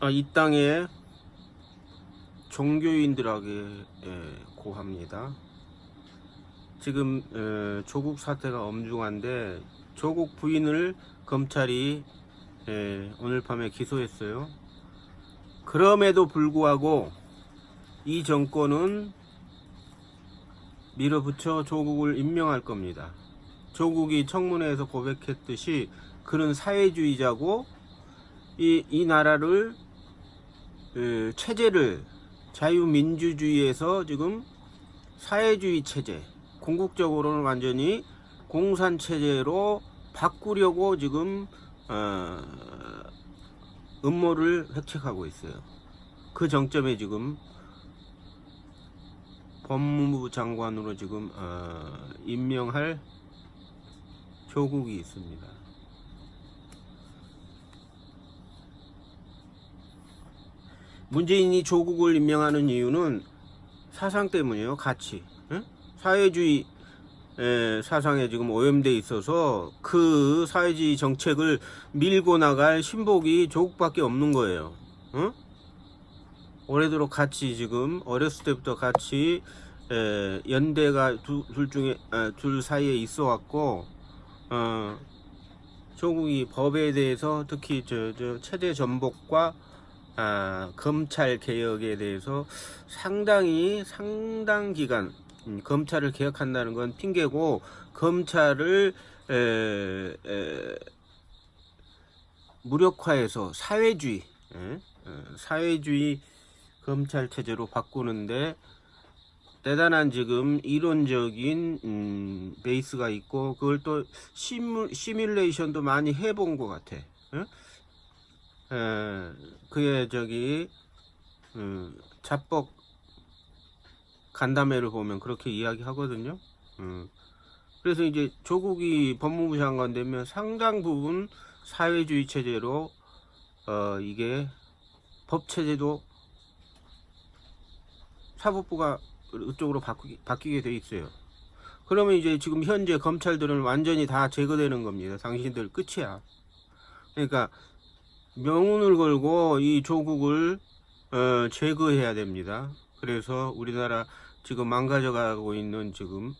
아, 이 땅에 종교인들에게 예, 고합니다. 지금 에, 조국 사태가 엄중한데 조국 부인을 검찰이 예, 오늘 밤에 기소했어요. 그럼에도 불구하고 이 정권은 밀어붙여 조국을 임명할 겁니다. 조국이 청문회에서 고백했듯이 그는 사회주의자고 이, 이 나라를 그 체제를 자유민주주의에서 지금 사회주의 체제, 궁극적으로는 완전히 공산 체제로 바꾸려고 지금 어, 음모를 획책하고 있어요. 그 정점에 지금 법무부 장관으로 지금 어, 임명할 조국이 있습니다. 문재인이 조국을 임명하는 이유는 사상 때문이에요. 가치. 응? 사회주의 에, 사상에 지금 오염돼 있어서 그 사회주의 정책을 밀고 나갈 신복이 조국밖에 없는 거예요. 응? 오래도록 같이 지금 어렸을 때부터 같이 에, 연대가 두, 둘 중에 아, 둘 사이에 있어 왔고 어, 조국이 법에 대해서 특히 저, 저 체제 전복과 아, 검찰 개혁에 대해서 상당히 상당 기간 음, 검찰을 개혁한다는 건 핑계고 검찰을 에, 에, 무력화해서 사회주의 에? 어, 사회주의 검찰 체제로 바꾸는데 대단한 지금 이론적인 음, 베이스가 있고 그걸 또 시뮬, 시뮬레이션도 많이 해본 것 같아. 에? 에, 그의 저기 음, 자뻑 간담회를 보면 그렇게 이야기하거든요. 음. 그래서 이제 조국이 법무부 장관 되면 상당 부분 사회주의 체제로 어, 이게 법 체제도 사법부가 이쪽으로 바꾸기, 바뀌게 돼 있어요. 그러면 이제 지금 현재 검찰들은 완전히 다 제거되는 겁니다. 당신들 끝이야. 그러니까 명운을 걸고 이 조국을 어, 제거해야 됩니다. 그래서 우리나라 지금 망가져가고 있는 지금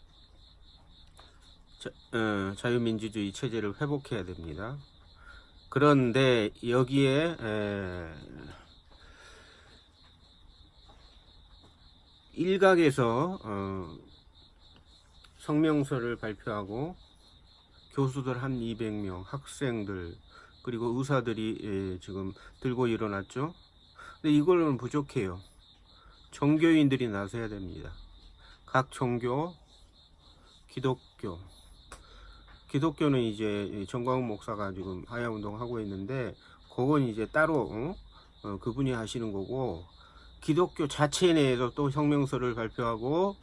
자, 어, 자유민주주의 체제를 회복해야 됩니다. 그런데 여기에 에, 일각에서 어, 성명서를 발표하고 교수들 한 200명, 학생들 그리고 의사들이 예, 지금 들고 일어났죠. 근데 이걸로는 부족해요. 종교인들이 나서야 됩니다. 각 종교, 기독교, 기독교는 이제 정광훈 목사가 지금 하야 운동하고 있는데 그건 이제 따로 어? 어, 그분이 하시는 거고 기독교 자체 내에서 또 성명서를 발표하고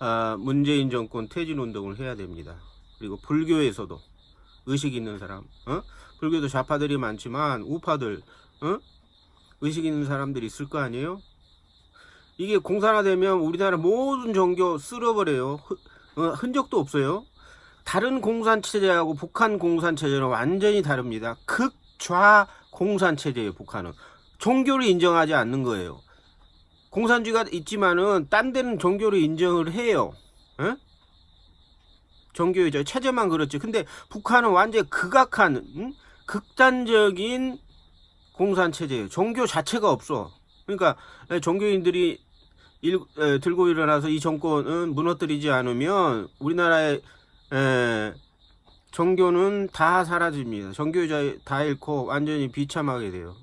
아, 문재인 정권 퇴진 운동을 해야 됩니다. 그리고 불교에서도 의식 있는 사람, 어? 불교도 좌파들이 많지만 우파들, 어? 의식 있는 사람들이 있을 거 아니에요? 이게 공산화되면 우리나라 모든 종교 쓸어버려요. 흔, 어, 흔적도 없어요. 다른 공산 체제하고 북한 공산 체제는 완전히 다릅니다. 극좌 공산 체제예요. 북한은 종교를 인정하지 않는 거예요. 공산주의가 있지만은 딴 데는 종교를 인정을 해요. 에? 종교의 체제만 그렇지. 근데 북한은 완전 극악한 응? 극단적인 공산 체제예요. 종교 자체가 없어. 그러니까 종교인들이 일, 에, 들고 일어나서 이 정권은 무너뜨리지 않으면 우리나라의 에, 종교는 다 사라집니다. 종교자 다 잃고 완전히 비참하게 돼요.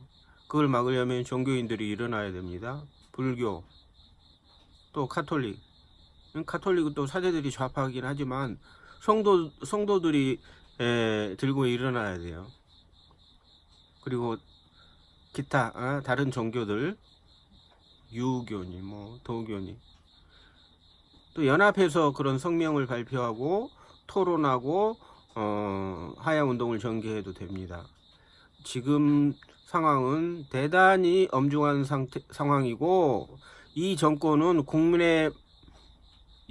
그걸 막으려면 종교인들이 일어나야 됩니다. 불교, 또 카톨릭. 카톨릭은 또 사제들이 좌파하긴 하지만 성도 성도들이 에, 들고 일어나야 돼요. 그리고 기타 아, 다른 종교들 유교니 뭐 도교니 또 연합해서 그런 성명을 발표하고 토론하고 어, 하야 운동을 전개해도 됩니다. 지금 상황은 대단히 엄중한 상태, 상황이고 이 정권은 국민의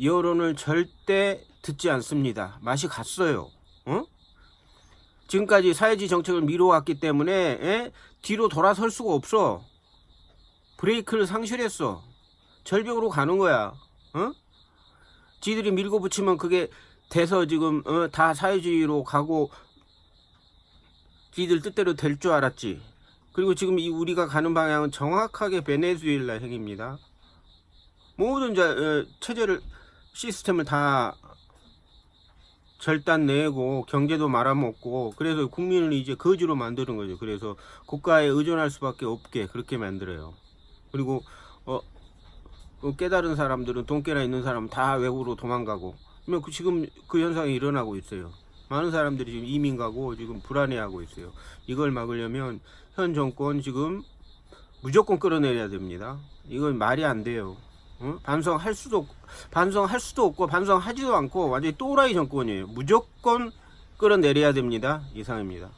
여론을 절대 듣지 않습니다. 맛이 갔어요. 어? 지금까지 사회주의 정책을 미뤄왔기 때문에 에? 뒤로 돌아설 수가 없어. 브레이크를 상실했어. 절벽으로 가는 거야. 어? 지들이 밀고 붙이면 그게 돼서 지금 어, 다 사회주의로 가고 지들 뜻대로 될 줄 알았지. 그리고 지금 이 우리가 가는 방향은 정확하게 베네수엘라 행입니다. 모든 자, 어, 체제를 시스템을 다 절단 내고 경제도 말아먹고 그래서 국민을 이제 거지로 만드는 거죠. 그래서 국가에 의존할 수밖에 없게 그렇게 만들어요. 그리고 어, 어, 깨달은 사람들은 돈깨나 있는 사람은 다 외국으로 도망가고 그 지금 그 현상이 일어나고 있어요. 많은 사람들이 지금 이민 가고 지금 불안해하고 있어요. 이걸 막으려면 현 정권 지금 무조건 끌어내려야 됩니다. 이건 말이 안 돼요. 어? 반성할 수도 없- 반성할 수도 없고 반성하지도 않고 완전히 또라이 정권이에요. 무조건 끌어내려야 됩니다. 이상입니다.